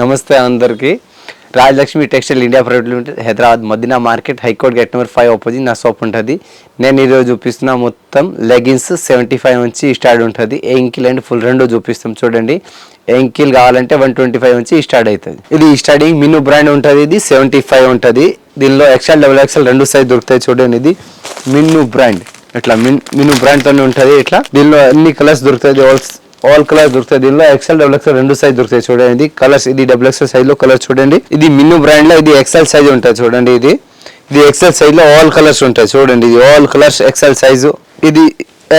నమస్తే అందరికీ. Rajalakshmi textile India private limited Hyderabad Madina market high court gate number five opposite నా shop ఉంటుంది. నేను ఈరోజు చూపిస్తున్న మొత్తం లెగిన్స్ సెవెంటీ ఫైవ్ నుంచి స్టార్ట్ ఉంటుంది. ఎంకిల్ అండ్ ఫుల్ రెండు చూపిస్తాం చూడండి. ఎంకిల్ కావాలంటే వన్ ట్వంటీ ఫైవ్ నుంచి స్టార్ట్ అవుతుంది. ఇది స్టార్టింగ్ మిను బ్రాండ్ ఉంటుంది ఇది సెవెంటీ ఫైవ్ ఉంటుంది. దీనిలో ఎక్స్ఎల్ డబుల్ ఎక్స్ఎల్ రెండు సైజ్ దొరుకుతాయి చూడండి. ఇది మిన్ను బ్రాండ్. ఇట్లా మిన్ మిను బ్రాండ్తోనే ఉంటుంది ఇట్లా. దీనిలో అన్ని కలర్స్ దొరుకుతాయి. ఆల్ కలర్ దొరుకుతాయి. దీనిలో ఎక్సెల్ డబుల్ ఎక్సెల్ రెండు సైజ్ దొరుకుతాయి చూడండి. కలర్స్ ఇది డబుల్ ఎక్సెల్ సైజ్లో కలర్ చూడండి. ఇది మిన్ను బ్రాండ్లో ఇది ఎక్సెల్ సైజ్ ఉంటుంది చూడండి ఇది. ఇది ఎక్సెల్ సైజ్లో ఆల్ కలర్స్ ఉంటాయి చూడండి. ఇది ఆల్ కలర్స్ ఎక్సెల్ సైజు ఇది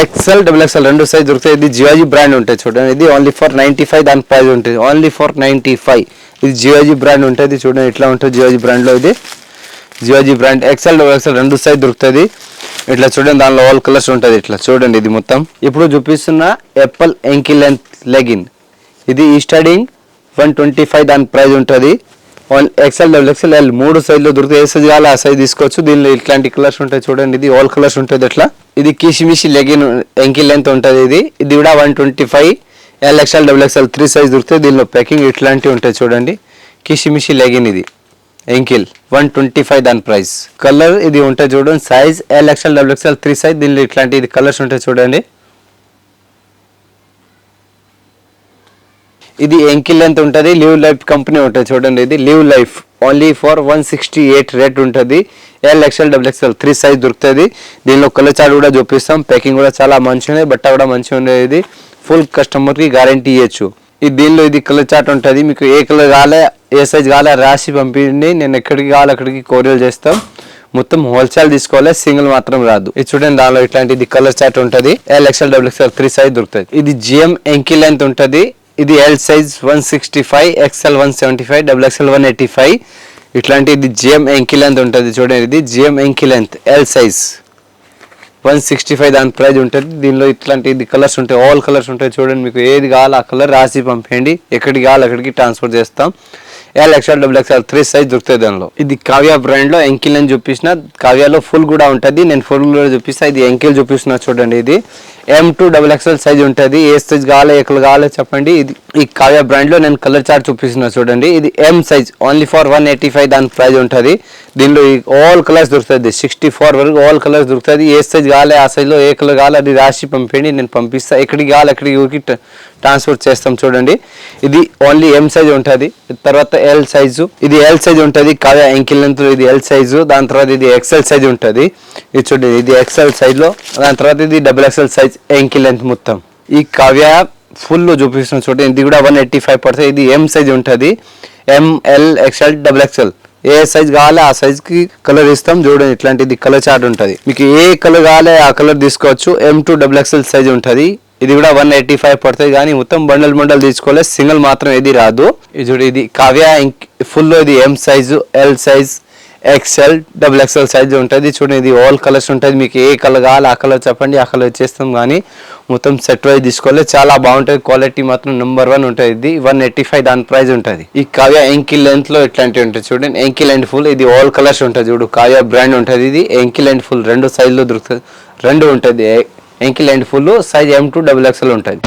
ఎక్సెల్ డబుల్ ఎక్సెల్ రెండు సైజ్ దొరుకుతాయి. ఇది జియోజీ బ్రాండ్ ఉంటుంది చూడండి. ఇది ఓన్లీ ఫర్ నైన్టీ ఫైవ్ దాని ప్రైజ్ ఉంటుంది. ఓన్లీ ఫర్ నైన్టీ ఫైవ్ ఇది జియోజీ బ్రాండ్ ఉంటుంది చూడండి. ఇట్లా ఉంటుంది జియోజీ బ్రాండ్లో ఇది? GOG brand XL double XL రెండు సైజ్ దొరుకుతుంది ఇట్లా చూడండి దానిలో ఆల్ కలర్స్ ఉంటుంది ఇట్లా. చూడండి ఇది మొత్తం. ఇప్పుడు చూపిస్తున్న ఎప్పల్ ఎంకి లెంత్ లెగిన్ ఇది ఈ స్టడింగ్ వన్ ట్వంటీ ఫైవ్ దాని ప్రైస్ ఉంటుంది. One XL double XL L మూడు సైజులో దొరుకుతాయి ఏ సైజ్ కావాలి ఆ సైజ్ తీసుకోవచ్చు. దీనిలో ఇట్లాంటి కలర్స్ ఉంటాయి చూడండి ఇది ఆల్ కలర్స్ ఉంటుంది ఇట్లా ఇది కిషిమిషి లెగిన్ ఎంకి లెంత్ ఉంటుంది ఇది. ఇది కూడా one twenty five L XL double XL three size దొరుకుతాయి దీనిలో ప్యాకింగ్ ఇట్లాంటివి ఉంటాయి చూడండి. కిషిమిషి లెగిన్ ఇది. ఎంకిల్ వన్ ట్వంటీ ఫైవ్ దాని ప్రైస్ కలర్ ఇది ఉంటుంది చూడండి size L XL double XL three size దీనిలో ఇట్లాంటి ఇది కలర్స్ ఉంటాయి చూడండి. ఇది ఎంకిల్ ఎంత ఉంటుంది లివ్ లైఫ్ కంపెనీ ఉంటుంది చూడండి ఇది. Live life only for one sixty eight rate ఉంటుంది L XL double XL three size దొరుకుతుంది. దీనిలో కలర్ చార్ట్ కూడా చూపిస్తాం. ప్యాకింగ్ కూడా చాలా మంచిగా ఉంది బట్ట కూడా మంచిగా ఉండేది ఇది. ఫుల్ కస్టమర్కి గ్యారంటీ ఇవ్వచ్చు ఈ దీనిలో ఇది కలర్ చార్ట్ ఉంటుంది మీకు ఏ కలర్ కావాలా ఏ సైజ్ కావాలా రాసి పంపించండి నేను ఎక్కడికి కావాలి అక్కడికి కొరియర్ చేస్తాం. మొత్తం హోల్సేల్ తీసుకోవాలి. సింగిల్ మాత్రం రాదు. ఇది చూడండి దానిలో ఇట్లాంటిది కలర్ చార్ట్ ఉంటుంది. L XL double XL three size దొరుకుతుంది ఇది జిఎం ఎంకి లెంత్ ఉంటుంది. ఇది L size one sixty five XL one seventy five double XL one eighty five ఇట్లాంటి ఇది జిఎం ఎంకి లెంత్ ఉంటుంది చూడండి. ఇది GM ankle length L size one sixty five దాని ప్రైజ్ ఉంటుంది. దీనిలో ఇట్లాంటి ఇది కలర్స్ ఉంటాయి. ఆల్ కలర్స్ ఉంటాయి చూడండి మీకు. ఏది కావాలో ఆ కలర్ రాసి పంపేయండి. ఎక్కడికి కావాలి అక్కడికి ట్రాన్స్ఫర్ చేస్తాం. L XL double XL three size దొరుకుతాయి దానిలో. ఇది కావ్య బ్రాండ్లో ఎంకిల్ అని చూపించిన కావ్యాలో ఫుల్ కూడా ఉంటుంది. నేను ఫుల్ కూడా చూపిస్తా. ఇది ఎంకిల్ చూపిస్తున్నా చూడండి ఇది. M two double XL size ఉంటుంది. ఏ సైజ్ కావాలో ఎక్కడ కావాలో చెప్పండి. ఇది ఈ కావ్య బ్రాండ్లో నేను కలర్ చార్ట్ చూపిస్తున్నా చూడండి. ఇది M size only for one eighty five దాని ప్రైజ్ ఉంటుంది. దీనిలో ఆల్ కలర్స్ దొరుకుతుంది సిక్స్టీ ఫోర్ వరకు ఆల్ కలర్స్ దొరుకుతుంది ఏ సైజ్ కావాలి ఆ సైజ్లో ఏ కలర్ కావాలి అది రాసి పంపండి నేను పంపిస్తాను ఎక్కడికి కావాలి అక్కడికి ఊరికి ట్రాన్స్పోర్ట్ చేస్తాం చూడండి. ఇది ఓన్లీ ఎం సైజ్ ఉంటుంది. తర్వాత ఎల్ సైజు ఇది ఎల్ సైజ్ ఉంటుంది. కావ్య ఎంకిల్ లెంత్ ఇది ఎల్ సైజు దాని తర్వాత ఇది ఎక్సెల్ సైజ్ ఉంటుంది. ఇది చూడండి. ఇది ఎక్సెల్ సైజ్లో దాని తర్వాత ఇది double XL size ankle length మొత్తం. ఈ కావ్య ఫుల్ చూపిస్తున్న చోట ఇది కూడా వన్ ఎయిటీ ఫైవ్ పడుతుంది ఇది ఎం సైజ్ ఉంటుంది. M L XL double XL ఏ సైజ్ కావాలి ఆ సైజ్కి కలర్ ఇస్తాం. చూడండి ఇట్లాంటిది కలర్ చార్ట్ ఉంటుంది. మీకు ఏ కలర్ కావాలి ఆ కలర్ తీసుకోవచ్చు. M to double XL size ఉంటుంది. ఇది కూడా వన్ ఎయిటీ ఫైవ్ పడుతుంది కానీ మొత్తం బండల్ బండల్ తీసుకోవాలి. సింగిల్ మాత్రం ఏది రాదు. ఇది చూడు ఇది కావ్య ఫుల్ ఇది M size L size XL double XL size ఉంటుంది. చూడండి ఇది ఆల్ కలర్స్ ఉంటుంది. మీకు ఏ కలర్ కావాలి ఆ కలర్ చెప్పండి ఆ కలర్ చేస్తాం కానీ మొత్తం సెట్ వైజ్ తీసుకోవాలి. చాలా బాగుంటుంది. క్వాలిటీ మాత్రం నెంబర్ వన్ ఉంటుంది. ఇది వన్ ఎయిటీ ఫైవ్ దాని ప్రైస్ ఉంటుంది. ఈ కావ్య ఎంకిల్ లెంత్లో ఇట్లాంటివి ఉంటాయి. చూడండి ఎంకిల్ అండ్ ఫుల్ ఇది ఆల్ కలర్స్ ఉంటుంది. చూడు కావ్య బ్రాండ్ ఉంటుంది ఇది. ఎంకిల్ అండ్ ఫుల్ రెండు సైజులో దొరుకుతుంది. రెండు ఉంటుంది. Ankle and full size M to double XL ఉంటుంది.